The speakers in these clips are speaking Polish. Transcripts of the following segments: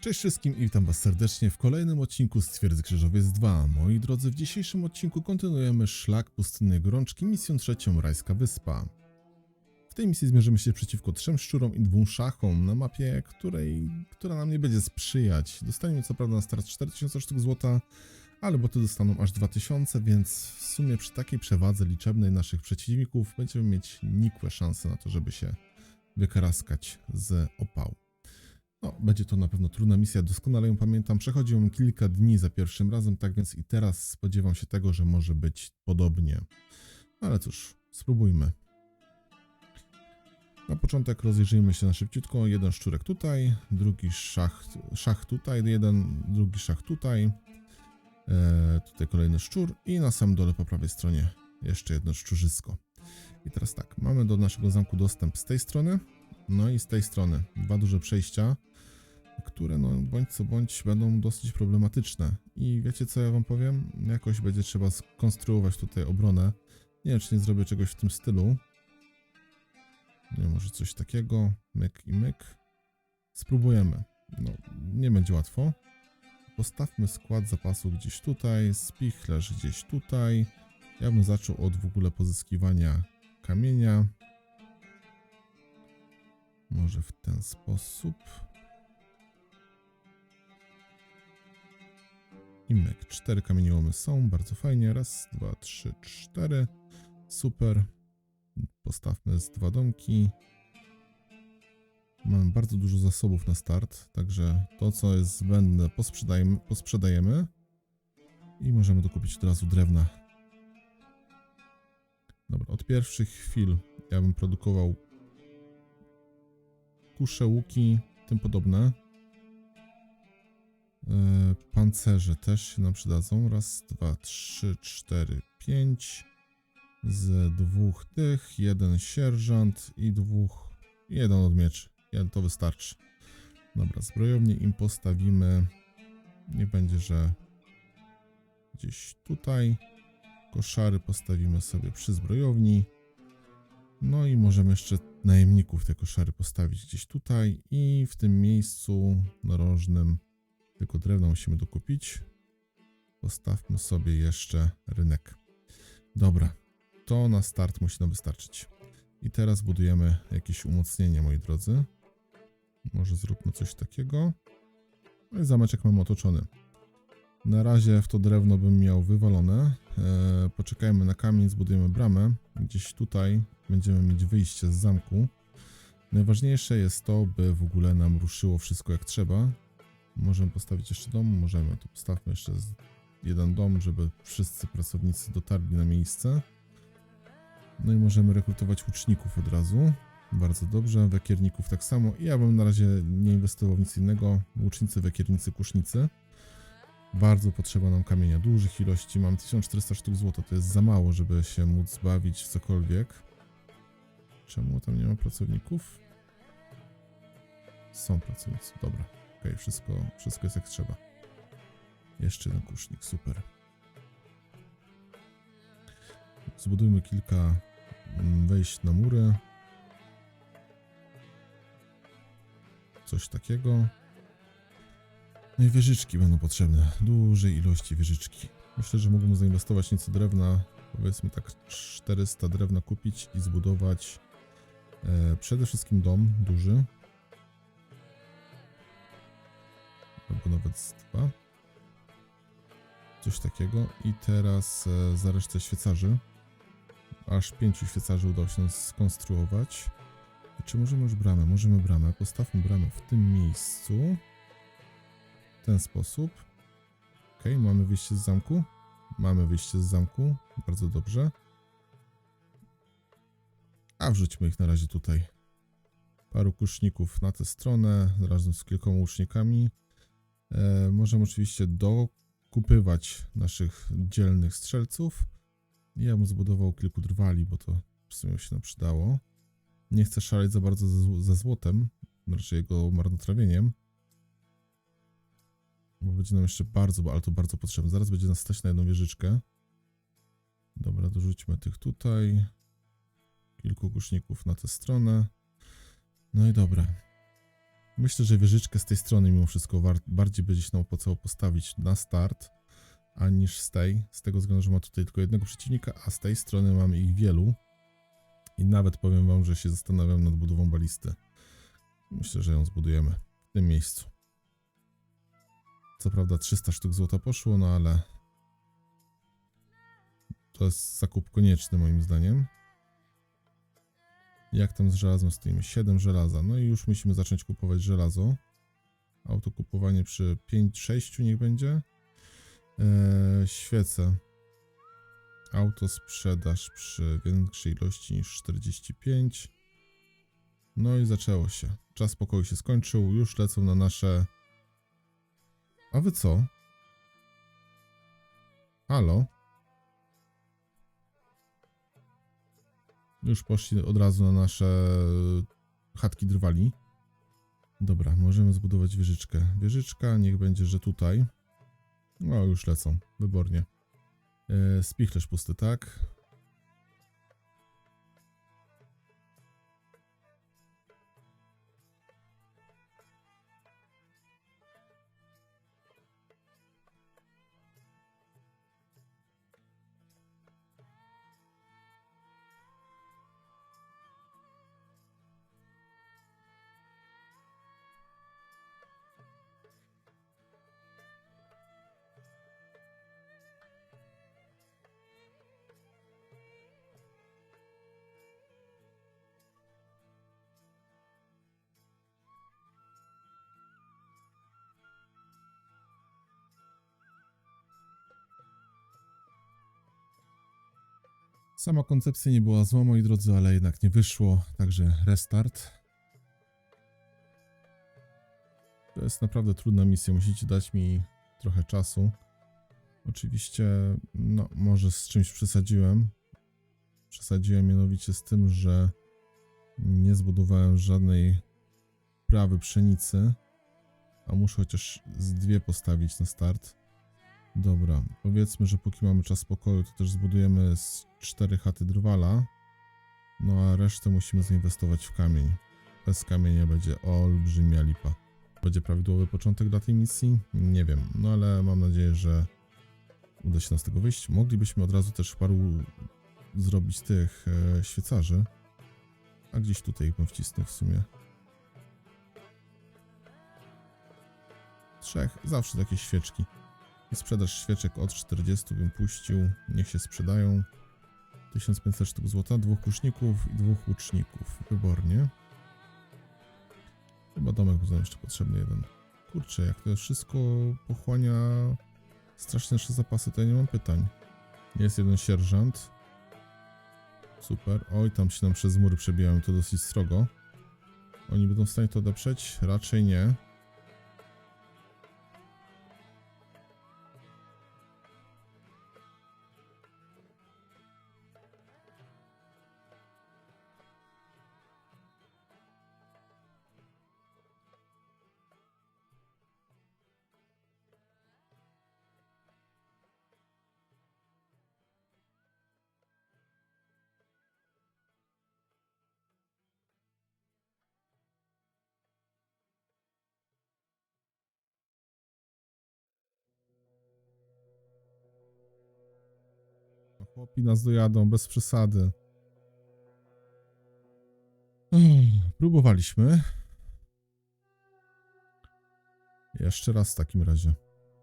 Cześć wszystkim i witam was serdecznie w kolejnym odcinku z Twierdzy Krzyżowiec 2. Moi drodzy, w dzisiejszym odcinku kontynuujemy szlak pustynnej gorączki, misją trzecią Rajska Wyspa. W tej misji zmierzymy się przeciwko trzem szczurom i dwóm szachom na mapie, której, która nam nie będzie sprzyjać. Dostaniemy co prawda na start 4000 sztuk złota, ale boty dostaną aż 2000, więc w sumie przy takiej przewadze liczebnej naszych przeciwników będziemy mieć nikłe szanse na to, żeby się wykaraskać z opału. No, będzie to na pewno trudna misja, doskonale ją pamiętam. Przechodziło mi kilka dni za pierwszym razem, tak więc i teraz spodziewam się tego, że może być podobnie. Ale cóż, spróbujmy. Na początek rozejrzyjmy się na szybciutko. Jeden szczurek tutaj, drugi szach, szach tutaj, jeden, drugi szach tutaj. E, tutaj kolejny szczur i na samym dole po prawej stronie jeszcze jedno szczurzysko. I teraz tak, mamy do naszego zamku dostęp z tej strony, no i z tej strony. Dwa duże przejścia, które no bądź co bądź będą dosyć problematyczne. I wiecie co ja wam powiem? Jakoś będzie trzeba skonstruować tutaj obronę. Nie wiem, czy nie zrobię czegoś w tym stylu. Nie, może coś takiego. Myk i myk. Spróbujemy. No, nie będzie łatwo. Postawmy skład zapasu gdzieś tutaj, spichlerz gdzieś tutaj. Ja bym zaczął od w ogóle pozyskiwania kamienia. Może w ten sposób. I myk. Cztery kamieniołomy są, bardzo fajnie. Raz, dwa, trzy, cztery. Super. Postawmy z dwa domki. Mamy bardzo dużo zasobów na start, także to, co jest zbędne, posprzedajemy, posprzedajemy. I możemy dokupić od razu drewna. Dobra, od pierwszych chwil ja bym produkował kusze, łuki, tym podobne. Yy, pancerze też się nam przydadzą. Raz, dwa, trzy, cztery, pięć. Z dwóch tych, jeden sierżant i dwóch, jeden od mieczy. Jeden to wystarczy. Dobra, zbrojownię im postawimy. Nie będzie, że gdzieś tutaj. Koszary postawimy sobie przy zbrojowni. No i możemy jeszcze najemników te koszary postawić gdzieś tutaj i w tym miejscu narożnym tylko drewno musimy dokupić. Postawmy sobie jeszcze rynek. Dobra, to na start musi nam wystarczyć. I teraz budujemy jakieś umocnienie, moi drodzy. Może zróbmy coś takiego. No i zameczek mam otoczony. Na razie w to drewno bym miał wywalone. Eee, poczekajmy na kamień, zbudujemy bramę. Gdzieś tutaj będziemy mieć wyjście z zamku. Najważniejsze jest to, by w ogóle nam ruszyło wszystko jak trzeba. Możemy postawić jeszcze dom? Możemy. To postawmy jeszcze jeden dom, żeby wszyscy pracownicy dotarli na miejsce. No i możemy rekrutować łuczników od razu. Bardzo dobrze. Wekierników tak samo. I ja bym na razie nie inwestował w nic innego. Łucznicy, wekiernicy, kusznicy. Bardzo potrzeba nam kamienia, dużych ilości. Mam 1400 sztuk złota, to jest za mało, żeby się móc bawić w cokolwiek. Czemu tam nie ma pracowników? Są pracownicy, dobra. Okej, wszystko, wszystko jest jak trzeba. Jeszcze jeden kusznik, super. Zbudujmy kilka mm, wejść na mury. Coś takiego. No i wieżyczki będą potrzebne. Dużej ilości wieżyczki. Myślę, że mógłbym zainwestować nieco drewna. Powiedzmy tak 400 drewna kupić i zbudować e, przede wszystkim dom duży. Nawet z dwa. Coś takiego. I teraz e, za resztę świecarzy. Aż pięciu świecarzy udało się skonstruować. Czy możemy już bramę? Możemy bramę. Postawmy bramę w tym miejscu. W ten sposób. Ok, mamy wyjście z zamku. Mamy wyjście z zamku. Bardzo dobrze. A wrzućmy ich na razie tutaj. Paru kuszników na tę stronę, razem z kilkoma łucznikami. E, możemy oczywiście dokupywać naszych dzielnych strzelców. Ja bym zbudował kilku drwali, bo to w sumie się nam przydało. Nie chcę szaleć za bardzo ze, ze złotem, raczej jego marnotrawieniem. Bo będzie nam jeszcze bardzo, ale to bardzo potrzebne. Zaraz będzie nas stać na jedną wieżyczkę. Dobra, dorzućmy tych tutaj. Kilku kuszników na tę stronę. No i dobra. Myślę, że wieżyczkę z tej strony mimo wszystko bardziej będzie się nam opłacało postawić na start, a niż z tej, z tego względu, że ma tutaj tylko jednego przeciwnika, a z tej strony mamy ich wielu. I nawet powiem wam, że się zastanawiam nad budową balisty. Myślę, że ją zbudujemy w tym miejscu. Co prawda 300 sztuk złota poszło, no ale to jest zakup konieczny moim zdaniem. Jak tam z żelazem stoimy? 7 żelaza. No i już musimy zacząć kupować żelazo. Autokupowanie przy 5-6 niech będzie. Eee, świece. Autosprzedaż przy większej ilości niż 45. No i zaczęło się. Czas pokoju się skończył. Już lecą na nasze... A wy co? Halo? Już poszli od razu na nasze chatki drwali. Dobra, możemy zbudować wieżyczkę. Wieżyczka niech będzie, że tutaj. No, już lecą, wybornie. Yy, spichlerz pusty, tak? Sama koncepcja nie była zła, moi drodzy, ale jednak nie wyszło, także restart. To jest naprawdę trudna misja, musicie dać mi trochę czasu. Oczywiście, no, może z czymś przesadziłem. Przesadziłem mianowicie z tym, że nie zbudowałem żadnej prawy pszenicy, a muszę chociaż z dwie postawić na start. Dobra, powiedzmy, że póki mamy czas spokoju, to też zbudujemy z cztery chaty drwala. No a resztę musimy zainwestować w kamień. Bez kamienia będzie olbrzymia lipa. Będzie prawidłowy początek dla tej misji? Nie wiem, no ale mam nadzieję, że uda się nam z tego wyjść. Moglibyśmy od razu też paru zrobić tych e, świecarzy. A gdzieś tutaj bym wcisnął w sumie. Trzech, zawsze takie świeczki. Sprzedaż świeczek od 40 bym puścił. Niech się sprzedają. 1500 sztuk złota, dwóch kuszników i dwóch łuczników. Wybornie. Chyba domek będzie nam jeszcze potrzebny jeden. Kurczę, jak to wszystko pochłania strasznie nasze zapasy, to ja nie mam pytań. Jest jeden sierżant. Super. Oj, tam się nam przez mury przebijają, to dosyć srogo. Oni będą w stanie to odeprzeć? Raczej nie. Chłopi nas dojadą, bez przesady. Ech, Próbowaliśmy. Jeszcze raz w takim razie.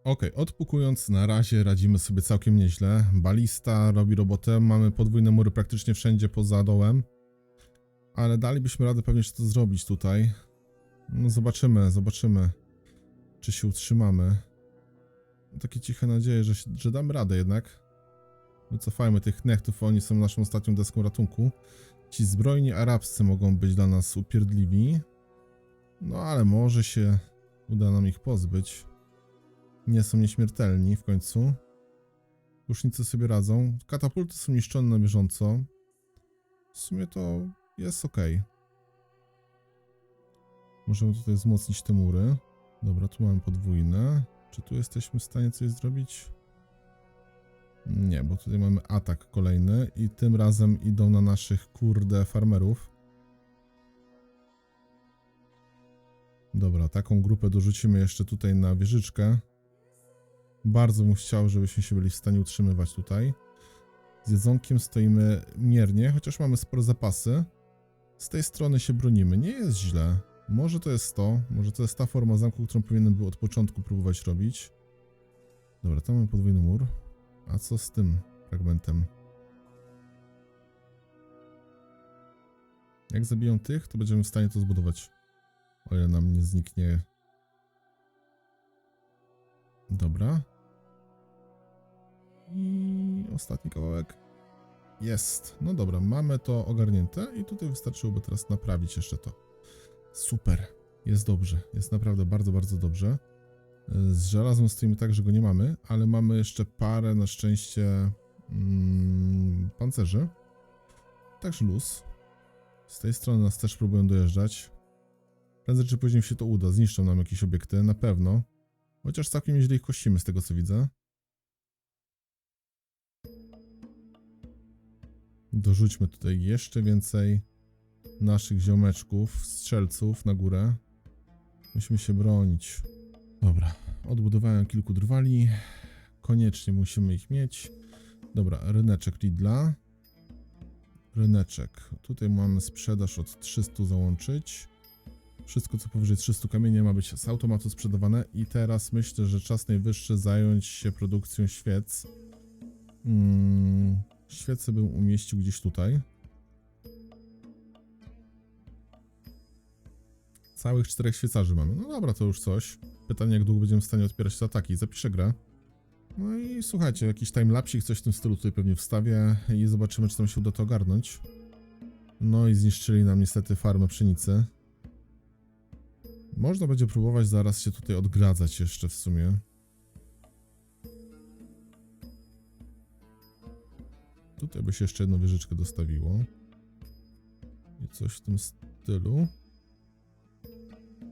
Ok, odpukując, na razie radzimy sobie całkiem nieźle. Balista robi robotę, mamy podwójne mury praktycznie wszędzie poza dołem. Ale dalibyśmy radę pewnie to zrobić tutaj. No zobaczymy, zobaczymy, czy się utrzymamy. Mam takie ciche nadzieje, że, że damy radę jednak. Wycofajmy tych nechtów, oni są naszą ostatnią deską ratunku. Ci zbrojni arabscy mogą być dla nas upierdliwi. No ale może się uda nam ich pozbyć. Nie są nieśmiertelni w końcu. Kusznicy sobie radzą. Katapulty są niszczone na bieżąco. W sumie to jest ok. Możemy tutaj wzmocnić te mury. Dobra, tu mamy podwójne. Czy tu jesteśmy w stanie coś zrobić? Nie, bo tutaj mamy atak kolejny i tym razem idą na naszych kurde farmerów. Dobra, taką grupę dorzucimy jeszcze tutaj na wieżyczkę. Bardzo bym chciał, żebyśmy się byli w stanie utrzymywać tutaj. Z jedzonkiem stoimy miernie, chociaż mamy spore zapasy. Z tej strony się bronimy. Nie jest źle. Może to jest to, może to jest ta forma zamku, którą powinienem był od początku próbować robić. Dobra, tam mamy podwójny mur. A co z tym fragmentem? Jak zabiją tych, to będziemy w stanie to zbudować. O ile nam nie zniknie. Dobra. I ostatni kawałek. Jest. No dobra, mamy to ogarnięte i tutaj wystarczyłoby teraz naprawić jeszcze to. Super. Jest dobrze. Jest naprawdę bardzo, bardzo dobrze. Z żelazem stoimy tak, że go nie mamy, ale mamy jeszcze parę na szczęście mm, pancerzy. Także luz. Z tej strony nas też próbują dojeżdżać. Prędzej czy później się to uda. Zniszczą nam jakieś obiekty, na pewno. Chociaż całkiem nieźle ich kościmy z tego co widzę. Dorzućmy tutaj jeszcze więcej naszych ziomeczków, strzelców na górę. Musimy się bronić. Dobra, odbudowałem kilku drwali. Koniecznie musimy ich mieć. Dobra, ryneczek Lidla. Ryneczek. Tutaj mamy sprzedaż od 300 załączyć. Wszystko co powyżej 300 kamienia ma być z automatu sprzedawane i teraz myślę, że czas najwyższy zająć się produkcją świec. Hmm, świece bym umieścił gdzieś tutaj. Całych czterech świecarzy mamy. No dobra, to już coś. Pytanie, jak długo będziemy w stanie odpierać te ataki. Zapiszę grę. No i słuchajcie, jakiś timelapsik, coś w tym stylu tutaj pewnie wstawię i zobaczymy, czy tam się uda to ogarnąć. No i zniszczyli nam niestety farmę pszenicy. Można będzie próbować zaraz się tutaj odgradzać jeszcze w sumie. Tutaj by się jeszcze jedną wieżyczkę dostawiło. I coś w tym stylu.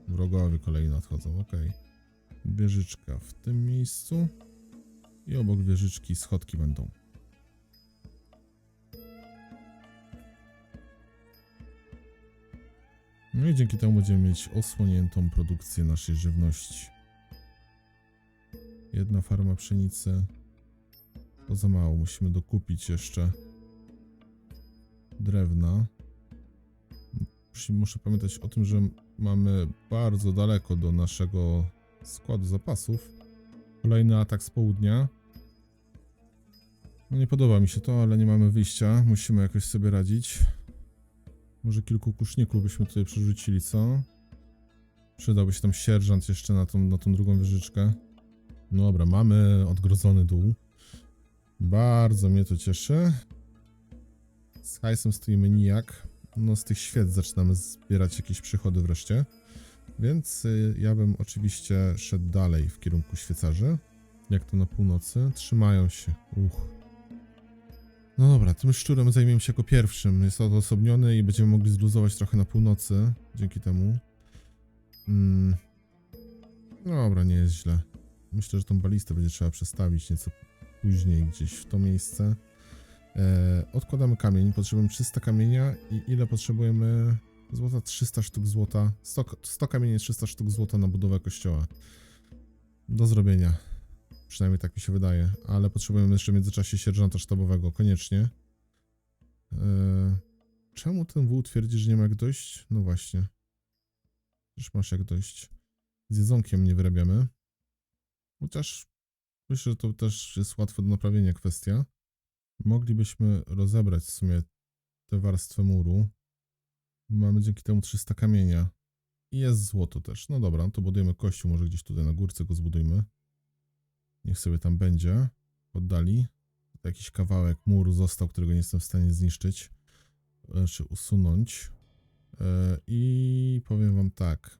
Wrogowie kolei nadchodzą, ok. Wieżyczka w tym miejscu. I obok wieżyczki schodki będą. No i dzięki temu będziemy mieć osłoniętą produkcję naszej żywności. Jedna farma pszenicy. To za mało, musimy dokupić jeszcze drewna. Muszę pamiętać o tym, że mamy bardzo daleko do naszego składu zapasów. Kolejny atak z południa. No nie podoba mi się to, ale nie mamy wyjścia. Musimy jakoś sobie radzić. Może kilku kuszników byśmy tutaj przerzucili, co? Przydałby się tam sierżant jeszcze na tą, na tą drugą wieżyczkę. No dobra, mamy odgrodzony dół. Bardzo mnie to cieszy. Z hajsem stoimy nijak. No z tych świec zaczynamy zbierać jakieś przychody wreszcie. Więc y, ja bym oczywiście szedł dalej w kierunku świecarzy. Jak to na północy? Trzymają się. Uch. No dobra, tym szczurem zajmiemy się jako pierwszym. Jest odosobniony i będziemy mogli zluzować trochę na północy dzięki temu. Mm. Dobra, nie jest źle. Myślę, że tą balistę będzie trzeba przestawić nieco później gdzieś w to miejsce. E, odkładamy kamień. Potrzebujemy 300 kamienia i ile potrzebujemy? Złota 300 sztuk złota. 100, 100 kamieni 300 sztuk złota na budowę kościoła. Do zrobienia. Przynajmniej tak mi się wydaje. Ale potrzebujemy jeszcze w międzyczasie sierżanta sztabowego. Koniecznie. E, czemu ten wół twierdzi, że nie ma jak dojść? No właśnie. Już masz jak dojść. Z jedzonkiem nie wyrabiamy. Chociaż myślę, że to też jest łatwe do naprawienia kwestia. Moglibyśmy rozebrać w sumie tę warstwę muru. Mamy dzięki temu 300 kamienia. I jest złoto też. No dobra, to budujemy kościół, może gdzieś tutaj na górce go zbudujmy. Niech sobie tam będzie. Oddali. Jakiś kawałek muru został, którego nie jestem w stanie zniszczyć. e, Czy usunąć. E, I powiem wam tak.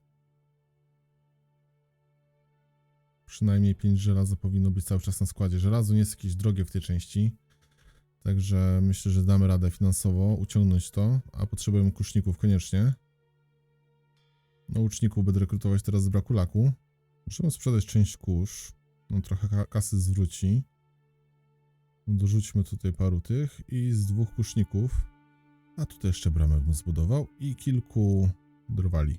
Przynajmniej 5 żelaza powinno być cały czas na składzie. Żelazo nie jest jakieś drogie w tej części. Także myślę, że damy radę finansowo uciągnąć to, a potrzebujemy kuszników koniecznie. No łuczników będę rekrutować teraz z braku laku. Możemy sprzedać część kurz. No trochę ka- kasy zwróci. No, dorzućmy tutaj paru tych i z dwóch kuszników. A tutaj jeszcze bramę bym zbudował i kilku drwali.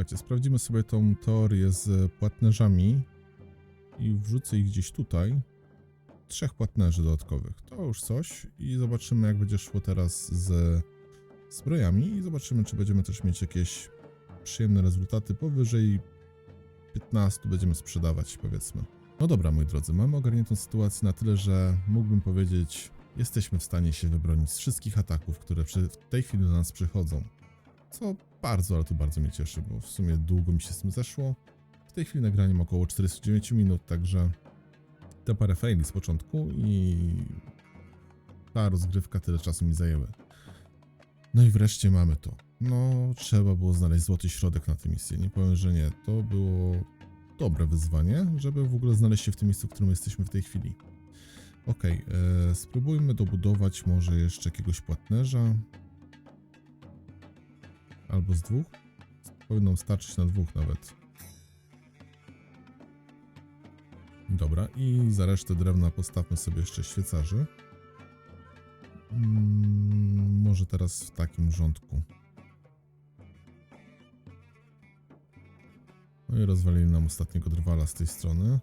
Słuchajcie, sprawdzimy sobie tą teorię z płatnerzami i wrzucę ich gdzieś tutaj. Trzech płatnerzy dodatkowych. To już coś i zobaczymy jak będzie szło teraz z zbrojami i zobaczymy czy będziemy też mieć jakieś przyjemne rezultaty powyżej 15 będziemy sprzedawać powiedzmy. No dobra moi drodzy, mamy ogarniętą sytuację na tyle, że mógłbym powiedzieć jesteśmy w stanie się wybronić z wszystkich ataków, które w tej chwili do nas przychodzą. Co bardzo, ale to bardzo mnie cieszy, bo w sumie długo mi się z tym zeszło. W tej chwili nagranie ma około 49 minut, także te parę faili z początku i ta rozgrywka tyle czasu mi zajęły. No i wreszcie mamy to. No, trzeba było znaleźć złoty środek na tę misję. Nie powiem, że nie. To było dobre wyzwanie, żeby w ogóle znaleźć się w tym miejscu, w którym jesteśmy w tej chwili. Okej, e, spróbujmy dobudować może jeszcze jakiegoś płatnerza. Albo z dwóch. Powinno starczyć na dwóch nawet. Dobra, i za resztę drewna postawmy sobie jeszcze świecarzy. Mm, może teraz w takim rządku. No i rozwalili nam ostatniego drwala z tej strony.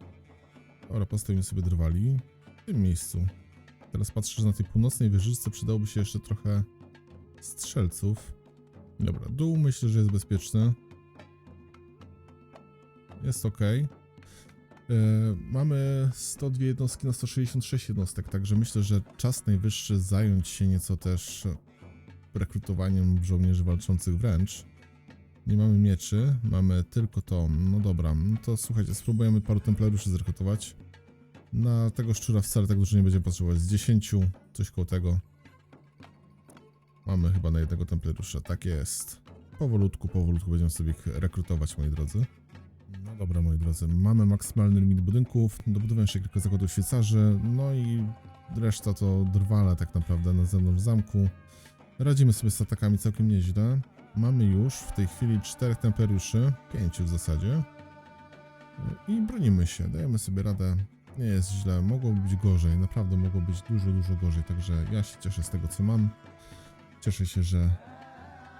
Dobra, postawimy sobie drwali w tym miejscu. Teraz patrzę, że na tej północnej wieżyczce przydałoby się jeszcze trochę strzelców. Dobra, dół myślę, że jest bezpieczny. Jest ok. mamy 102 jednostki na 166 jednostek, także myślę, że czas najwyższy zająć się nieco też rekrutowaniem żołnierzy walczących wręcz. Nie mamy mieczy, mamy tylko to. No dobra, no to słuchajcie, spróbujemy paru templariuszy zrekrutować. Na tego szczura wcale tak dużo nie będziemy potrzebować. Z 10, coś koło tego. Mamy chyba na jednego templariusza, tak jest. Powolutku, powolutku będziemy sobie ich rekrutować, moi drodzy. No dobra, moi drodzy, mamy maksymalny limit budynków, dobudowałem jeszcze kilka zakładów świecarzy, no i reszta to drwale tak naprawdę na zewnątrz zamku. Radzimy sobie z atakami całkiem nieźle. Mamy już w tej chwili czterech templariuszy, pięciu w zasadzie. I bronimy się, dajemy sobie radę. Nie jest źle, mogłoby być gorzej, naprawdę mogło być dużo, dużo gorzej, także ja się cieszę z tego co mam. Cieszę się, że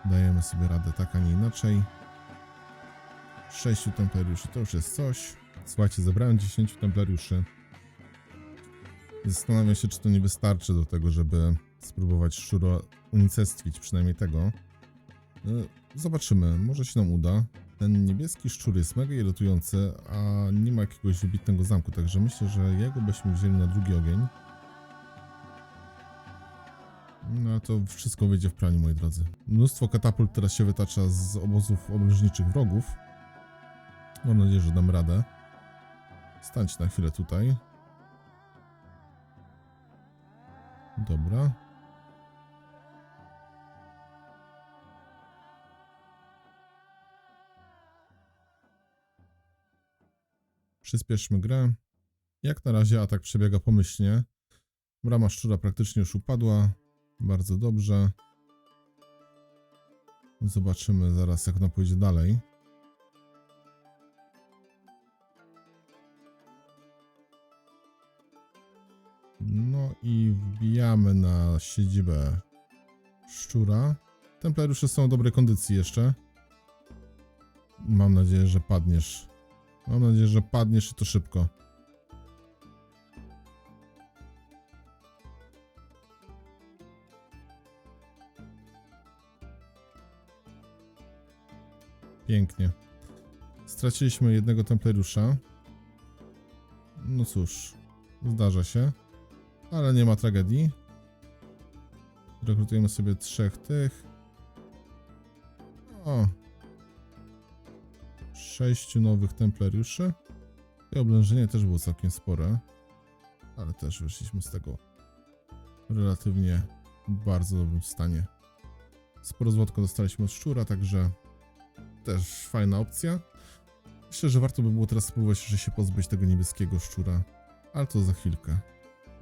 dajemy sobie radę tak, a nie inaczej. Sześciu templariuszy to już jest coś. Słuchajcie, zebrałem 10 templariuszy. Zastanawiam się, czy to nie wystarczy do tego, żeby spróbować szczura unicestwić, przynajmniej tego. E, Zobaczymy, może się nam uda. Ten niebieski szczur jest mega irytujący, a nie ma jakiegoś wybitnego zamku, także myślę, że jego byśmy wzięli na drugi ogień. No to wszystko wyjdzie w praniu, moi drodzy. Mnóstwo katapult teraz się wytacza z obozów obleżniczych wrogów. Mam nadzieję, że dam radę. Stańcie na chwilę tutaj. Dobra. Przyspieszmy grę. Jak na razie atak przebiega pomyślnie. Brama szczura praktycznie już upadła. Bardzo dobrze. Zobaczymy zaraz, jak ona pójdzie dalej. No i wbijamy na siedzibę szczura. Templariusze są w dobrej kondycji jeszcze. Mam nadzieję, że padniesz. Mam nadzieję, że padniesz i to szybko. Pięknie. Straciliśmy jednego templariusza. No cóż, zdarza się. Ale nie ma tragedii. Rekrutujemy sobie trzech tych. O. Sześciu nowych templariuszy. I oblężenie też było całkiem spore. Ale też wyszliśmy z tego relatywnie bardzo dobrym stanie. Sporo złotko dostaliśmy od szczura, także też fajna opcja. Myślę, że warto by było teraz spróbować że się pozbyć tego niebieskiego szczura, ale to za chwilkę.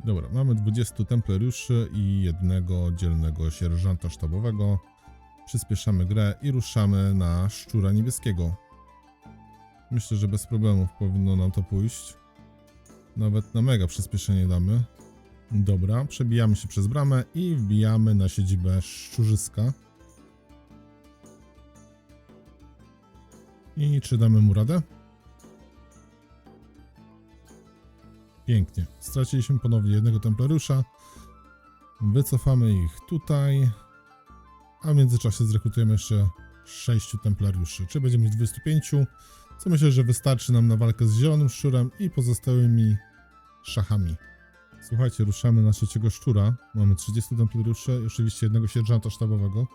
Dobra, mamy 20 templariuszy i jednego dzielnego sierżanta sztabowego. Przyspieszamy grę i ruszamy na szczura niebieskiego. Myślę, że bez problemów powinno nam to pójść. Nawet na mega przyspieszenie damy. Dobra, przebijamy się przez bramę i wbijamy na siedzibę szczurzyska. I czy damy mu radę? Pięknie. Straciliśmy ponownie jednego templariusza. Wycofamy ich tutaj. A w międzyczasie zrekrutujemy jeszcze 6 templariuszy. Czy będziemy mieć 25? Co myślę, że wystarczy nam na walkę z zielonym szczurem i pozostałymi szachami. Słuchajcie, ruszamy na trzeciego szczura. Mamy 30 templariuszy i oczywiście jednego sierżanta sztabowego.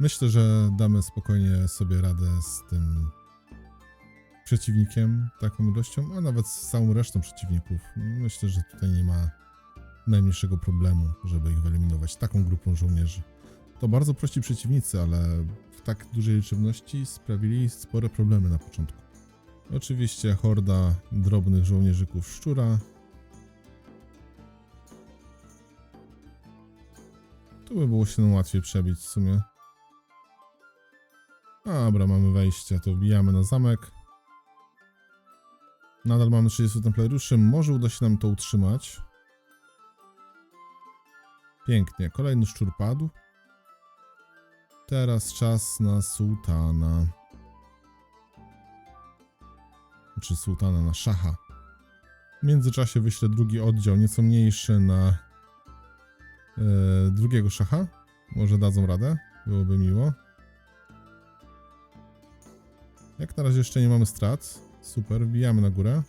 Myślę, że damy spokojnie sobie radę z tym przeciwnikiem, taką ilością, a nawet z całą resztą przeciwników. Myślę, że tutaj nie ma najmniejszego problemu, żeby ich wyeliminować taką grupą żołnierzy. To bardzo prości przeciwnicy, ale w tak dużej liczebności sprawili spore problemy na początku. Oczywiście horda drobnych żołnierzyków szczura. Tu by było się łatwiej przebić w sumie. Dobra, mamy wejście, to wbijamy na zamek. Nadal mamy 30 templariuszy, może uda się nam to utrzymać. Pięknie, kolejny szczur padł. Teraz czas na sułtana. Czy sułtana na szacha. W międzyczasie wyślę drugi oddział, nieco mniejszy na e, drugiego szacha. Może dadzą radę, byłoby miło. Jak na razie jeszcze nie mamy strat. Super, wbijamy na górę.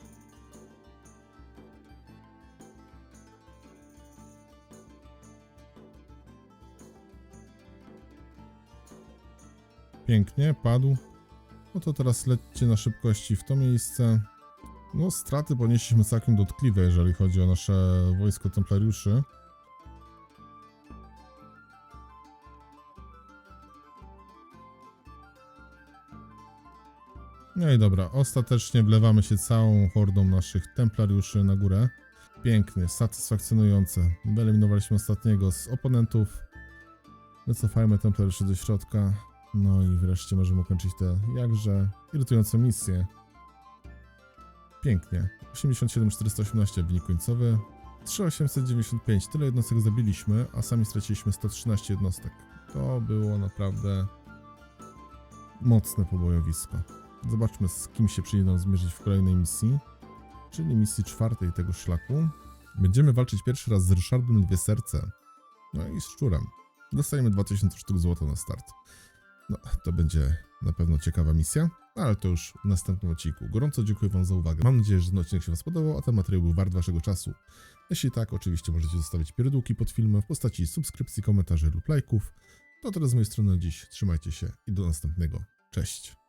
Pięknie, padł. No to teraz lećcie na szybkości w to miejsce. No, straty ponieśliśmy całkiem dotkliwe, jeżeli chodzi o nasze wojsko templariuszy. No i dobra, ostatecznie wlewamy się całą hordą naszych templariuszy na górę. Pięknie, satysfakcjonujące. Wyeliminowaliśmy ostatniego z oponentów. Wycofajmy templariuszy do środka. No i wreszcie możemy ukończyć te jakże irytujące misje. Pięknie. 87 418 wynik końcowy. 3895 tyle jednostek zabiliśmy, a sami straciliśmy 113 jednostek. To było naprawdę mocne pobojowisko. Zobaczmy z kim się przyjdzie zmierzyć w kolejnej misji, czyli misji czwartej tego szlaku. Będziemy walczyć pierwszy raz z Ryszardem Lwie Serce, no i z Szczurem. Dostajemy 2000 sztuk złota na start. No, to będzie na pewno ciekawa misja, ale to już w następnym odcinku. Gorąco dziękuję Wam za uwagę. Mam nadzieję, że ten odcinek się Wam spodobał, a ten materiał był wart Waszego czasu. Jeśli tak, oczywiście możecie zostawić pierdółki pod filmem w postaci subskrypcji, komentarzy lub lajków. To tyle z mojej strony na dziś. Trzymajcie się i do następnego. Cześć.